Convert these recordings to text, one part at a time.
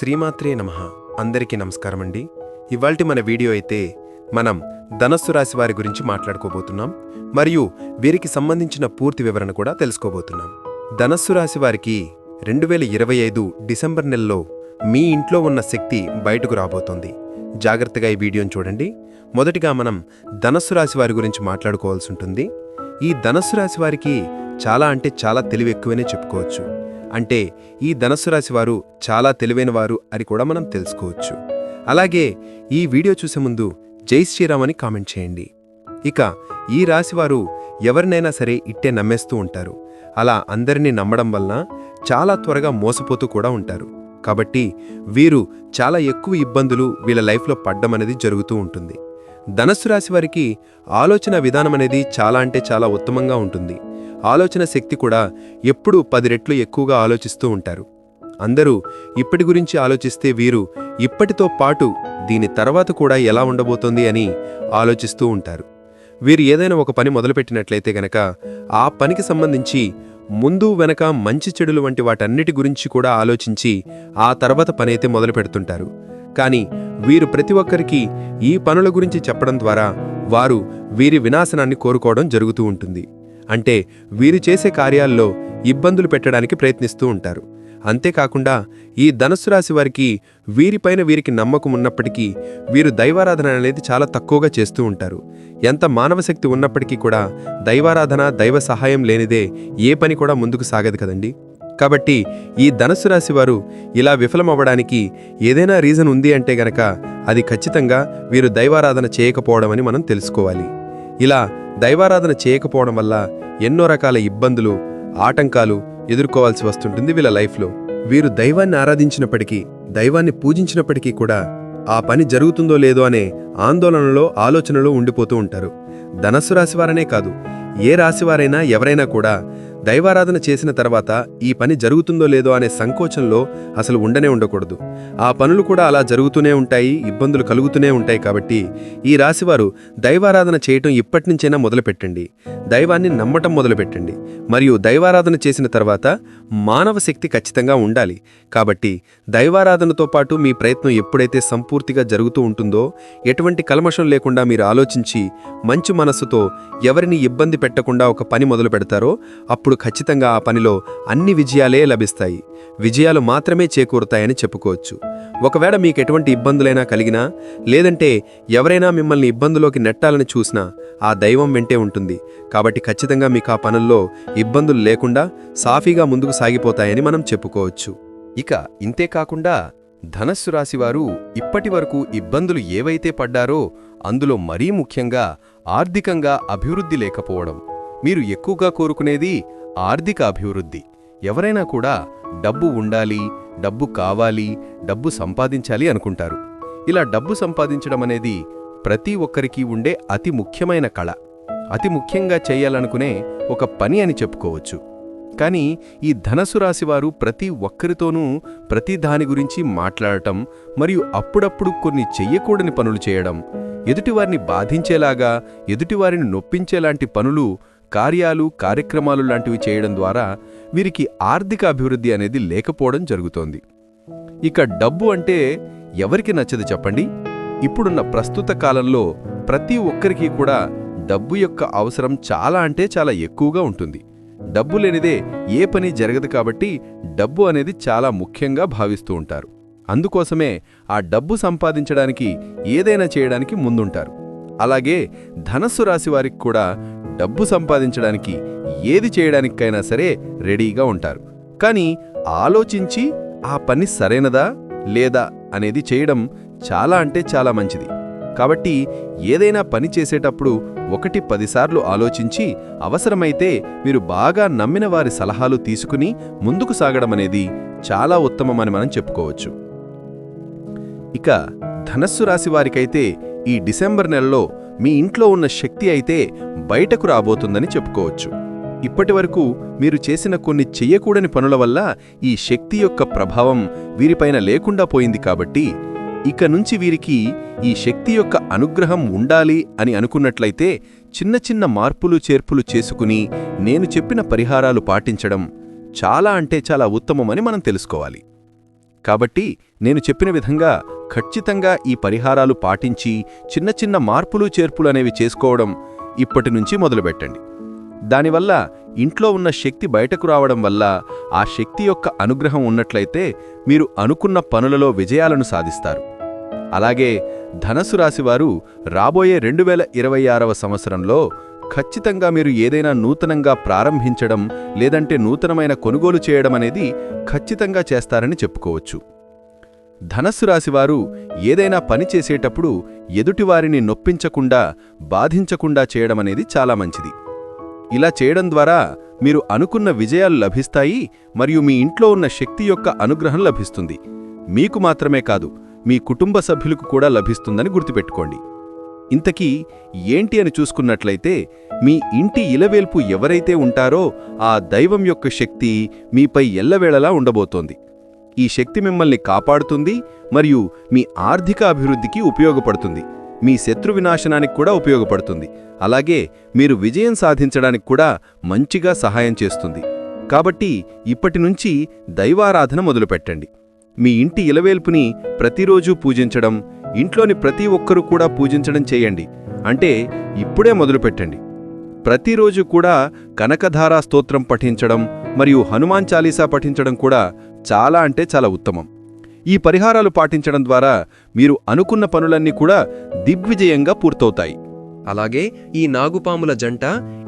శ్రీమాత్రే నమ. అందరికీ నమస్కారం అండి ఇవాల్టి మన వీడియో అయితే మనం ధనస్సు రాశి వారి గురించి మాట్లాడుకోబోతున్నాం. మరియు వీరికి సంబంధించిన పూర్తి వివరణ కూడా తెలుసుకోబోతున్నాం. ధనస్సు రాశి వారికి రెండు వేల ఇరవై ఐదు డిసెంబర్ నెలలో మీ ఇంట్లో ఉన్న శక్తి బయటకు రాబోతోంది. జాగ్రత్తగా ఈ వీడియోను చూడండి. మొదటిగా మనం ధనస్సు రాశి వారి గురించి మాట్లాడుకోవాల్సి ఉంటుంది. ఈ ధనస్సు రాశి వారికి చాలా అంటే చాలా తెలివి ఎక్కువనే చెప్పుకోవచ్చు. అంటే ఈ ధనస్సు రాశి వారు చాలా తెలివైనవారు అని కూడా మనం తెలుసుకోవచ్చు. అలాగే ఈ వీడియో చూసే ముందు జై శ్రీరామ్ అని కామెంట్ చేయండి. ఇక ఈ రాశివారు ఎవరినైనా సరే ఇట్టే నమ్మేస్తూ ఉంటారు. అలా అందరినీ నమ్మడం వలన చాలా త్వరగా మోసపోతూ కూడా ఉంటారు. కాబట్టి వీరు చాలా ఎక్కువ ఇబ్బందులు వీళ్ళ లైఫ్లో పడ్డం అనేది జరుగుతూ ఉంటుంది. ధనస్సు రాశి వారికి ఆలోచన విధానం అనేది చాలా అంటే చాలా ఉత్తమంగా ఉంటుంది. ఆలోచన శక్తి కూడా ఎప్పుడూ పది రెట్లు ఎక్కువగా ఆలోచిస్తూ ఉంటారు. అందరూ ఇప్పటి గురించి ఆలోచిస్తే వీరు ఇప్పటితో పాటు దీని తర్వాత కూడా ఎలా ఉండబోతోంది అని ఆలోచిస్తూ ఉంటారు. వీరు ఏదైనా ఒక పని మొదలుపెట్టినట్లయితే గనక ఆ పనికి సంబంధించి ముందు వెనక మంచి చెడులు వంటి వాటన్నిటి గురించి కూడా ఆలోచించి ఆ తర్వాత పని అయితే మొదలు పెడుతుంటారు కానీ వీరు ప్రతి ఒక్కరికి ఈ పనుల గురించి చెప్పడం ద్వారా వారు వీరి వినాశనాన్ని కోరుకోవడం జరుగుతూ ఉంటుంది. అంటే వీరు చేసే కార్యాల్లో ఇబ్బందులు పెట్టడానికి ప్రయత్నిస్తూ ఉంటారు. అంతేకాకుండా ఈ ధనస్సు రాశి వారికి వీరిపైన వీరికి నమ్మకం ఉన్నప్పటికీ వీరు దైవారాధన అనేది చాలా తక్కువగా చేస్తూ ఉంటారు. ఎంత మానవశక్తి ఉన్నప్పటికీ కూడా దైవారాధన దైవ సహాయం లేనిదే ఏ పని కూడా ముందుకు సాగదు కదండి. కాబట్టి ఈ ధనస్సు రాశి వారు ఇలా విఫలమవ్వడానికి ఏదైనా రీజన్ ఉంది అంటే గనక అది ఖచ్చితంగా వీరు దైవారాధన చేయకపోవడం అని మనం తెలుసుకోవాలి. ఇలా దైవారాధన చేయకపోవడం వల్ల ఎన్నో రకాల ఇబ్బందులు ఆటంకాలు ఎదుర్కోవాల్సి వస్తుంటుంది వీళ్ళ లైఫ్లో. వీరు దైవాన్ని ఆరాధించినప్పటికీ దైవాన్ని పూజించినప్పటికీ కూడా ఆ పని జరుగుతుందో లేదో అనే ఆందోళనలో ఆలోచనలో ఉండిపోతూ ఉంటారు. ధనస్సు రాశివారనే కాదు ఏ రాశివారైనా ఎవరైనా కూడా దైవారాధన చేసిన తర్వాత ఈ పని జరుగుతుందో లేదో అనే సంకోచంలో అసలు ఉండనే ఉండకూడదు. ఆ పనులు కూడా అలా జరుగుతూనే ఉంటాయి ఇబ్బందులు కలుగుతూనే ఉంటాయి కాబట్టి ఈ రాశివారు దైవారాధన చేయటం ఇప్పటినుంచైనా మొదలుపెట్టండి. దైవాన్ని నమ్మటం మొదలుపెట్టండి. మరియు దైవారాధన చేసిన తర్వాత మానవ శక్తి ఖచ్చితంగా ఉండాలి. కాబట్టి దైవారాధనతో పాటు మీ ప్రయత్నం ఎప్పుడైతే సంపూర్తిగా జరుగుతూ ఉంటుందో ఎటువంటి కల్మషం లేకుండా మీరు ఆలోచించి మంచి మనస్సుతో ఎవరిని ఇబ్బంది పెట్టకుండా ఒక పని మొదలు పెడతారో అప్పుడు ఖచ్చితంగా ఆ పనిలో అన్ని విజయాలే లభిస్తాయి. విజయాలు మాత్రమే చేకూరుతాయని చెప్పుకోవచ్చు. ఒకవేళ మీకు ఎటువంటి ఇబ్బందులైనా కలిగినా లేదంటే ఎవరైనా మిమ్మల్ని ఇబ్బందులోకి నెట్టాలని చూసినా ఆ దైవం వెంటే ఉంటుంది. కాబట్టి ఖచ్చితంగా మీకు ఆ పనుల్లో ఇబ్బందులు లేకుండా సాఫీగా ముందుకు సాగిపోతాయని మనం చెప్పుకోవచ్చు. ఇక ఇంతే కాకుండా ధనస్సు రాశివారు ఇప్పటివరకు ఇబ్బందులు ఏవైతే పడ్డారో అందులో మరీ ముఖ్యంగా ఆర్థికంగా అభివృద్ధి లేకపోవడం. మీరు ఎక్కువగా కోరుకునేది ఆర్థిక అభివృద్ధి. ఎవరైనా కూడా డబ్బు ఉండాలి డబ్బు కావాలి డబ్బు సంపాదించాలి అనుకుంటారు. ఇలా డబ్బు సంపాదించడం అనేది ప్రతి ఒక్కరికి ఉండే అతి ముఖ్యమైన కళ. అతి ముఖ్యంగా చేయాలనుకునే ఒక పని అని చెప్పుకోవచ్చు. కానీ ఈ ధనసు రాశివారు ప్రతి ఒక్కరితోనూ ప్రతి దాని గురించి మాట్లాడటం మరియు అప్పుడప్పుడు కొన్ని చెయ్యకూడని పనులు చేయడం ఎదుటివారిని బాధించేలాగా ఎదుటివారిని నొప్పించేలాంటి పనులు కార్యాలు కార్యక్రమాలు లాంటివి చేయడం ద్వారా వీరికి ఆర్థిక అభివృద్ధి అనేది లేకపోవడం జరుగుతోంది. ఇక డబ్బు అంటే ఎవరికి నచ్చదు చెప్పండి? ఇప్పుడున్న ప్రస్తుత కాలంలో ప్రతి ఒక్కరికి కూడా డబ్బు యొక్క అవసరం చాలా అంటే చాలా ఎక్కువగా ఉంటుంది. డబ్బు లేనిదే ఏ పని జరగదు కాబట్టి డబ్బు అనేది చాలా ముఖ్యంగా భావిస్తూ ఉంటారు. అందుకోసమే ఆ డబ్బు సంపాదించడానికి ఏదైనా చేయడానికి ముందుంటారు. అలాగే ధనస్సు రాశి వారికి కూడా డబ్బు సంపాదించడానికి ఏది చేయడానికైనా సరే రెడీగా ఉంటారు. కానీ ఆలోచించి ఆ పని సరైనదా లేదా అనేది చేయడం చాలా అంటే చాలా మంచిది. కాబట్టి ఏదైనా పని చేసేటప్పుడు ఒకటి పదిసార్లు ఆలోచించి అవసరమైతే మీరు బాగా నమ్మిన వారి సలహాలు తీసుకుని ముందుకు సాగడం అనేది చాలా ఉత్తమమని మనం చెప్పుకోవచ్చు. ఇక ధనస్సు రాశి వారికైతే ఈ డిసెంబర్ నెలలో మీ ఇంట్లో ఉన్న శక్తి అయితే బయటకు రాబోతుందని చెప్పుకోవచ్చు. ఇప్పటివరకు మీరు చేసిన కొన్ని చెయ్యకూడని పనుల వల్ల ఈ శక్తి యొక్క ప్రభావం వీరిపైన లేకుండా పోయింది కాబట్టి ఇక నుంచి వీరికి ఈ శక్తి యొక్క అనుగ్రహం ఉండాలి అని అనుకున్నట్లయితే చిన్న చిన్న మార్పులు చేర్పులు చేసుకుని నేను చెప్పిన పరిహారాలు పాటించడం చాలా అంటే చాలా ఉత్తమమని మనం తెలుసుకోవాలి. కాబట్టి నేను చెప్పిన విధంగా ఖచ్చితంగా ఈ పరిహారాలు పాటించి చిన్న చిన్న మార్పులు చేర్పులు అనేవి చేసుకోవడం ఇప్పటి నుంచి మొదలుపెట్టండి. దానివల్ల ఇంట్లో ఉన్న శక్తి బయటకు రావడం వల్ల ఆ శక్తి యొక్క అనుగ్రహం ఉన్నట్లయితే మీరు అనుకున్న పనులలో విజయాలను సాధిస్తారు. అలాగే ధనసు రాశివారు రాబోయే రెండు వేల ఇరవై ఆరవ సంవత్సరంలో ఖచ్చితంగా మీరు ఏదైనా నూతనంగా ప్రారంభించడం లేదంటే నూతనమైన కొనుగోలు చేయడం అనేది ఖచ్చితంగా చేస్తారని చెప్పుకోవచ్చు. ధనస్సు రాశివారు ఏదైనా పని చేసేటప్పుడు ఎదుటివారిని నొప్పించకుండా బాధించకుండా చేయడమనేది చాలా మంచిది. ఇలా చేయడం ద్వారా మీరు అనుకున్న విజయాలు లభిస్తాయి మరియు మీ ఇంట్లో ఉన్న శక్తి యొక్క అనుగ్రహం లభిస్తుంది. మీకు మాత్రమే కాదు మీ కుటుంబ సభ్యులకు కూడా లభిస్తుందని గుర్తుపెట్టుకోండి. ఇంతకీ ఏంటి అని చూసుకున్నట్లయితే మీ ఇంటి ఇలవేల్పు ఎవరైతే ఉంటారో ఆ దైవం యొక్క శక్తి మీపై ఎల్లవేళలా ఉండబోతోంది. ఈ శక్తి మిమ్మల్ని కాపాడుతుంది మరియు మీ ఆర్థిక అభివృద్ధికి ఉపయోగపడుతుంది. మీ శత్రు వినాశనానికి కూడా ఉపయోగపడుతుంది. అలాగే మీరు విజయం సాధించడానికి కూడా మంచిగా సహాయం చేస్తుంది. కాబట్టి ఇప్పటి నుంచి దైవారాధన మొదలుపెట్టండి. మీ ఇంటి ఇలవేల్పుని ప్రతిరోజూ పూజించడం ఇంట్లోని ప్రతి ఒక్కరూ కూడా పూజించడం చేయండి. అంటే ఇప్పుడే మొదలుపెట్టండి. ప్రతిరోజు కూడా కనకధారా స్తోత్రం పఠించడం మరియు హనుమాన్ చాలీసా పఠించడం కూడా చాలా అంటే చాలా ఉత్తమం. ఈ పరిహారాలు పాటించడం ద్వారా మీరు అనుకున్న పనులన్నీ కూడా దిగ్విజయంగా పూర్తవుతాయి. అలాగే ఈ నాగుపాముల జంట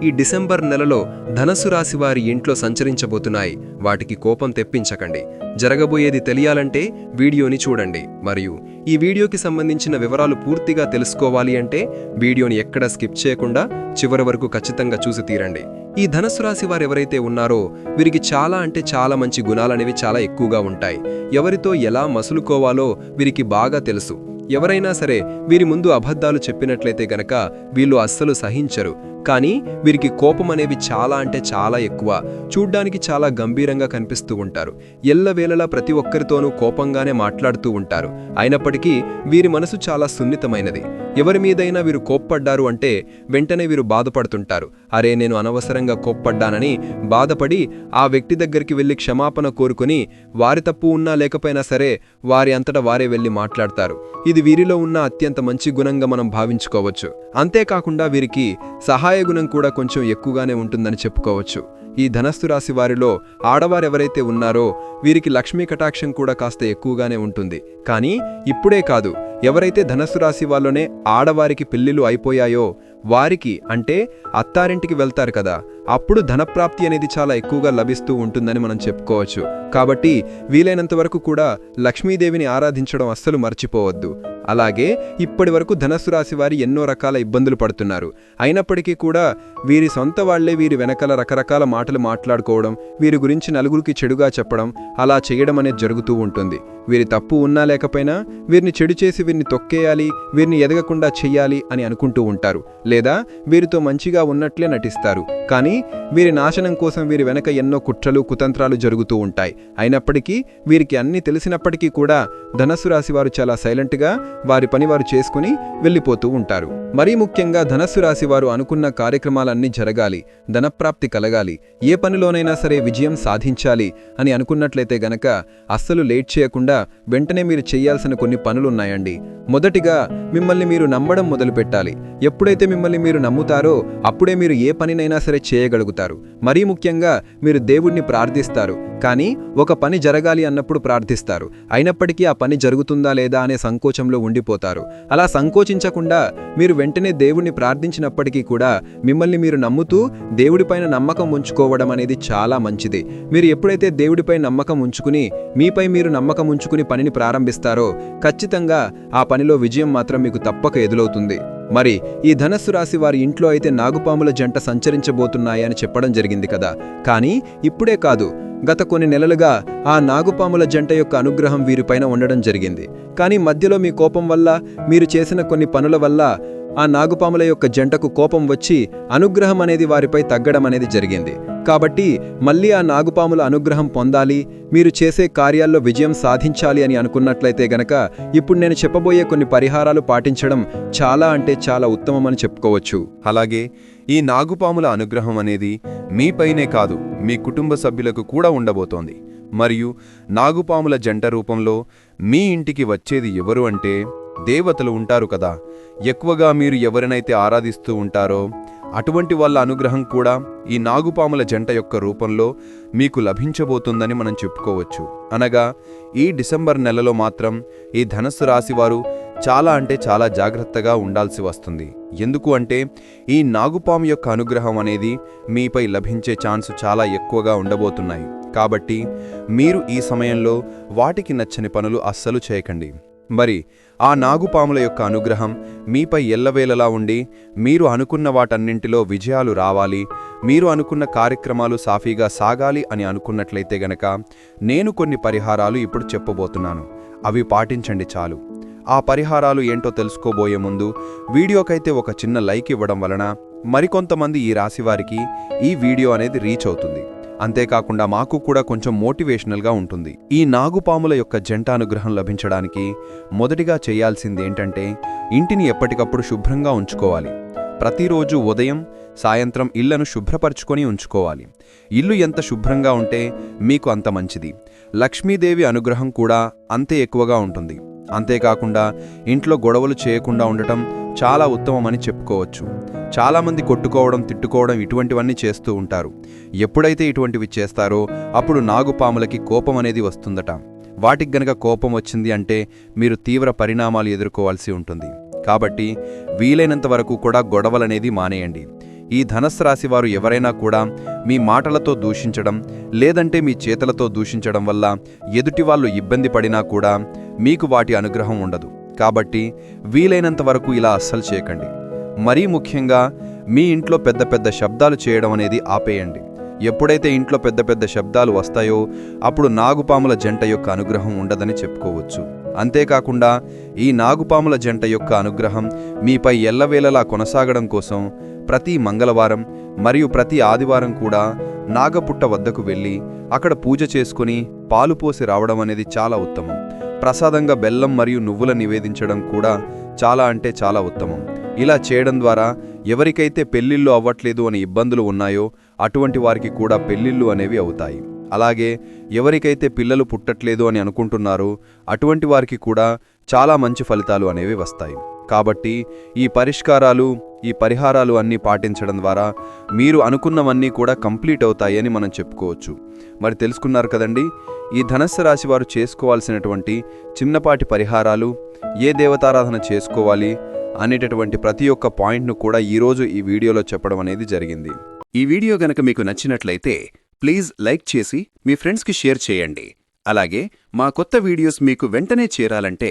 ఈ డిసెంబర్ నెలలో ధనస్సు రాశి వారి ఇంట్లో సంచరించబోతున్నాయి. వాటికి కోపం తెప్పించకండి. జరగబోయేది తెలియాలంటే వీడియోని చూడండి. మరియు ఈ వీడియోకి సంబంధించిన వివరాలు పూర్తిగా తెలుసుకోవాలి అంటే వీడియోని ఎక్కడ స్కిప్ చేయకుండా చివరి వరకు ఖచ్చితంగా చూసి తీరండి. ఈ ధనస్సు రాశి వారు ఎవరైతే ఉన్నారో వీరికి చాలా అంటే చాలా మంచి గుణాలనేవి చాలా ఎక్కువగా ఉంటాయి. ఎవరితో ఎలా మసులుకోవాలో వీరికి బాగా తెలుసు. ఎవరైనా సరే వీరి ముందు అబద్ధాలు చెప్పినట్లయితే గనక వీళ్ళు అస్సలు సహించరు. కానీ వీరికి కోపం అనేవి చాలా అంటే చాలా ఎక్కువ. చూడ్డానికి చాలా గంభీరంగా కనిపిస్తూ ఉంటారు. ఎల్లవేళలా ప్రతి ఒక్కరితోనూ కోపంగానే మాట్లాడుతూ ఉంటారు. అయినప్పటికీ వీరి మనసు చాలా సున్నితమైనది. ఎవరి మీదైనా వీరు కోప్పడ్డారు అంటే వెంటనే వీరు బాధపడుతుంటారు. అరే నేను అనవసరంగా కోప్పడ్డానని బాధపడి ఆ వ్యక్తి దగ్గరికి వెళ్ళి క్షమాపణ కోరుకుని వారి తప్పు ఉన్నా లేకపోయినా సరే వారి అంతటా వారే వెళ్ళి మాట్లాడతారు. ఇది వీరిలో ఉన్న అత్యంత మంచి గుణంగా మనం భావించుకోవచ్చు. అంతేకాకుండా వీరికి సహాయ గుణం కూడా కొంచెం ఎక్కువగానే ఉంటుందని చెప్పుకోవచ్చు. ఈ ధనస్సు రాశి వారిలో ఆడవారెవరైతే ఉన్నారో వీరికి లక్ష్మీ కటాక్షం కూడా కాస్త ఎక్కువగానే ఉంటుంది. కానీ ఇప్పుడే కాదు ఎవరైతే ధనస్సు రాశి వాళ్ళనే ఆడవారికి పెళ్ళిళ్ళు అయిపోయాయో వారికి అంటే అత్తారింటికి వెళ్తారు కదా అప్పుడు ధనప్రాప్తి అనేది చాలా ఎక్కువగా లభిస్తూ ఉంటుందని మనం చెప్పుకోవచ్చు. కాబట్టి వీలైనంత వరకు కూడా లక్ష్మీదేవిని ఆరాధించడం అస్సలు మర్చిపోవద్దు. అలాగే ఇప్పటి వరకు ధనస్సు రాశి వారి ఎన్నో రకాల ఇబ్బందులు పడుతున్నారు. అయినప్పటికీ కూడా వీరి సొంత వాళ్ళే వీరి వెనకాల రకరకాల మాటలు మాట్లాడుకోవడం వీరి గురించి నలుగురికి చెడుగా చెప్పడం అలా చేయడం అనేది జరుగుతూ ఉంటుంది. వీరి తప్పు ఉన్నా లేకపోయినా వీరిని చెడు చేసి వీరిని తొక్కేయాలి వీరిని ఎదగకుండా చెయ్యాలి అని అనుకుంటూ ఉంటారు. లేదా వీరితో మంచిగా ఉన్నట్లే నటిస్తారు. కానీ వీరి నాశనం కోసం వీరి వెనక ఎన్నో కుట్రలు కుతంత్రాలు జరుగుతూ ఉంటాయి. అయినప్పటికీ వీరికి అన్ని తెలిసినప్పటికీ కూడా ధనస్సు రాశి వారు చాలా సైలెంట్గా వారి పని వారు చేసుకుని వెళ్ళిపోతూ ఉంటారు. మరీ ముఖ్యంగా ధనస్సు రాశి వారు అనుకున్న కార్యక్రమాలన్నీ జరగాలి ధనప్రాప్తి కలగాలి ఏ పనిలోనైనా సరే విజయం సాధించాలి అని అనుకున్నట్లయితే గనక అస్సలు లేట్ చేయకుండా వెంటనే మీరు చేయాల్సిన కొన్ని పనులున్నాయండి. మొదటిగా మిమ్మల్ని మీరు నమ్మడం మొదలుపెట్టాలి. ఎప్పుడైతే మిమ్మల్ని మీరు నమ్ముతారో అప్పుడే మీరు ఏ పనినైనా సరే చేయగలుగుతారు. మరీ ముఖ్యంగా మీరు దేవుణ్ణి ప్రార్థిస్తారు. కానీ ఒక పని జరగాలి అన్నప్పుడు ప్రార్థిస్తారు. అయినప్పటికీ ఆ పని జరుగుతుందా లేదా అనే సంకోచంలో ఉండిపోతారు. అలా సంకోచించకుండా మీరు వెంటనే దేవుణ్ణి ప్రార్థించినప్పటికీ కూడా మిమ్మల్ని మీరు నమ్ముతూ దేవుడిపైన నమ్మకం ఉంచుకోవడం అనేది చాలా మంచిది. మీరు ఎప్పుడైతే దేవుడిపై నమ్మకం ఉంచుకుని మీపై మీరు నమ్మకం ఉంచుకుని పనిని ప్రారంభిస్తారో ఖచ్చితంగా ఆ పనిలో విజయం మాత్రం మీకు తప్పక ఎదులవుతుంది. మరి ఈ ధనస్సు రాశి వారి ఇంట్లో అయితే నాగుపాముల జంట సంచరించబోతున్నాయని చెప్పడం జరిగింది కదా. కానీ ఇప్పుడే కాదు గత కొన్ని నెలలుగా ఆ నాగుపాముల జంట యొక్క అనుగ్రహం వీరిపైన ఉండడం జరిగింది. కానీ మధ్యలో మీ కోపం వల్ల మీరు చేసిన కొన్ని పనుల వల్ల ఆ నాగుపాముల యొక్క జంటకు కోపం వచ్చి అనుగ్రహం అనేది వారిపై తగ్గడం అనేది జరిగింది. కాబట్టి మళ్ళీ ఆ నాగుపాముల అనుగ్రహం పొందాలి మీరు చేసే కార్యాల్లో విజయం సాధించాలి అని అనుకున్నట్లయితే గనక ఇప్పుడు నేను చెప్పబోయే కొన్ని పరిహారాలు పాటించడం చాలా అంటే చాలా ఉత్తమమని చెప్పుకోవచ్చు. అలాగే ఈ నాగుపాముల అనుగ్రహం అనేది మీపైనే కాదు మీ కుటుంబ సభ్యులకు కూడా ఉండబోతోంది. మరియు నాగుపాముల జంట రూపంలో మీ ఇంటికి వచ్చేది ఎవరు అంటే దేవతలు ఉంటారు కదా. ఎక్కువగా మీరు ఎవరినైతే ఆరాధిస్తూ ఉంటారో అటువంటి వాళ్ళ అనుగ్రహం కూడా ఈ నాగుపాముల జంట యొక్క రూపంలో మీకు లభించబోతుందని మనం చెప్పుకోవచ్చు. అనగా ఈ డిసెంబర్ నెలలో మాత్రం ఈ ధనస్సు రాశివారు చాలా అంటే చాలా జాగ్రత్తగా ఉండాల్సి వస్తుంది. ఎందుకు అంటే ఈ నాగుపాము యొక్క అనుగ్రహం అనేది మీపై లభించే ఛాన్స్ చాలా ఎక్కువగా ఉండబోతున్నాయి. కాబట్టి మీరు ఈ సమయంలో వాటికి నచ్చని పనులు అస్సలు చేయకండి. మరి ఆ నాగుపాముల యొక్క అనుగ్రహం మీపై ఎల్లవేళలా ఉండి మీరు అనుకున్న వాటన్నింటిలో విజయాలు రావాలి మీరు అనుకున్న కార్యక్రమాలు సాఫీగా సాగాలి అని అనుకున్నట్లయితే గనక నేను కొన్ని పరిహారాలు ఇప్పుడు చెప్పబోతున్నాను. అవి పాటించండి చాలు. ఆ పరిహారాలు ఏంటో తెలుసుకోబోయే ముందు వీడియోకైతే ఒక చిన్న లైక్ ఇవ్వడం వలన మరికొంతమంది ఈ రాశివారికి ఈ వీడియో అనేది రీచ్ అవుతుంది. అంతేకాకుండా మాకు కూడా కొంచెం మోటివేషనల్గా ఉంటుంది. ఈ నాగుపాముల యొక్క జంట అనుగ్రహం లభించడానికి మొదటిగా చేయాల్సింది ఏంటంటే ఇంటిని ఎప్పటికప్పుడు శుభ్రంగా ఉంచుకోవాలి. ప్రతిరోజు ఉదయం సాయంత్రం ఇళ్ళను శుభ్రపరచుకొని ఉంచుకోవాలి. ఇల్లు ఎంత శుభ్రంగా ఉంటే మీకు అంత మంచిది. లక్ష్మీదేవి అనుగ్రహం కూడా అంతే ఎక్కువగా ఉంటుంది. అంతేకాకుండా ఇంట్లో గొడవలు చేయకుండా ఉండటం చాలా ఉత్తమమని చెప్పుకోవచ్చు. చాలామంది కొట్టుకోవడం తిట్టుకోవడం ఇటువంటివన్నీ చేస్తూ ఉంటారు. ఎప్పుడైతే ఇటువంటివి చేస్తారో అప్పుడు నాగుపాములకి కోపం అనేది వస్తుందట. వాటికి గనక కోపం వచ్చింది అంటే మీరు తీవ్ర పరిణామాలు ఎదుర్కోవాల్సి ఉంటుంది. కాబట్టి వీలైనంత వరకు కూడా గొడవలనేది మానేయండి. ఈ ధనస్సు వారు ఎవరైనా కూడా మీ మాటలతో దూషించడం లేదంటే మీ చేతలతో దూషించడం వల్ల ఎదుటి వాళ్ళు ఇబ్బంది పడినా కూడా మీకు వాటి అనుగ్రహం ఉండదు. కాబట్టి వీలైనంత వరకు ఇలా అస్సలు చేయకండి. మరీ ముఖ్యంగా మీ ఇంట్లో పెద్ద పెద్ద శబ్దాలు చేయడం అనేది ఆపేయండి. ఎప్పుడైతే ఇంట్లో పెద్ద పెద్ద శబ్దాలు వస్తాయో అప్పుడు నాగుపాముల జంట యొక్క అనుగ్రహం ఉండదని చెప్పుకోవచ్చు. అంతేకాకుండా ఈ నాగుపాముల జంట యొక్క అనుగ్రహం మీపై ఎల్లవేళలా కొనసాగడం కోసం ప్రతి మంగళవారం మరియు ప్రతి ఆదివారం కూడా నాగపుట్ట వద్దకు వెళ్ళి అక్కడ పూజ చేసుకుని పాలు పోసి రావడం అనేది చాలా ఉత్తమం. ప్రసాదంగా బెల్లం మరియు నువ్వుల నివేదించడం కూడా చాలా అంటే చాలా ఉత్తమం. ఇలా చేయడం ద్వారా ఎవరికైతే పెళ్ళిళ్ళు అవ్వట్లేదు అని ఇబ్బందులు ఉన్నాయో అటువంటి వారికి కూడా పెళ్ళిళ్ళు అనేవి అవుతాయి. అలాగే ఎవరికైతే పిల్లలు పుట్టట్లేదు అని అనుకుంటున్నారో అటువంటి వారికి కూడా చాలా మంచి ఫలితాలు అనేవి వస్తాయి. కాబట్టి ఈ పరిష్కారాలు ఈ పరిహారాలు అన్నీ పాటించడం ద్వారా మీరు అనుకున్నవన్నీ కూడా కంప్లీట్ అవుతాయని మనం చెప్పుకోవచ్చు. మరి తెలుసుకున్నారు కదండి? ఈ ధనస్సు రాశి వారు చేసుకోవాల్సినటువంటి చిన్నపాటి పరిహారాలు ఏ దేవతారాధన చేసుకోవాలి అనేటటువంటి ప్రతి ఒక్క పాయింట్ను కూడా ఈరోజు ఈ వీడియోలో చెప్పడం అనేది జరిగింది. ఈ వీడియో గనక మీకు నచ్చినట్లయితే ప్లీజ్ లైక్ చేసి మీ ఫ్రెండ్స్కి షేర్ చేయండి. అలాగే మా కొత్త వీడియోస్ మీకు వెంటనే చేరాలంటే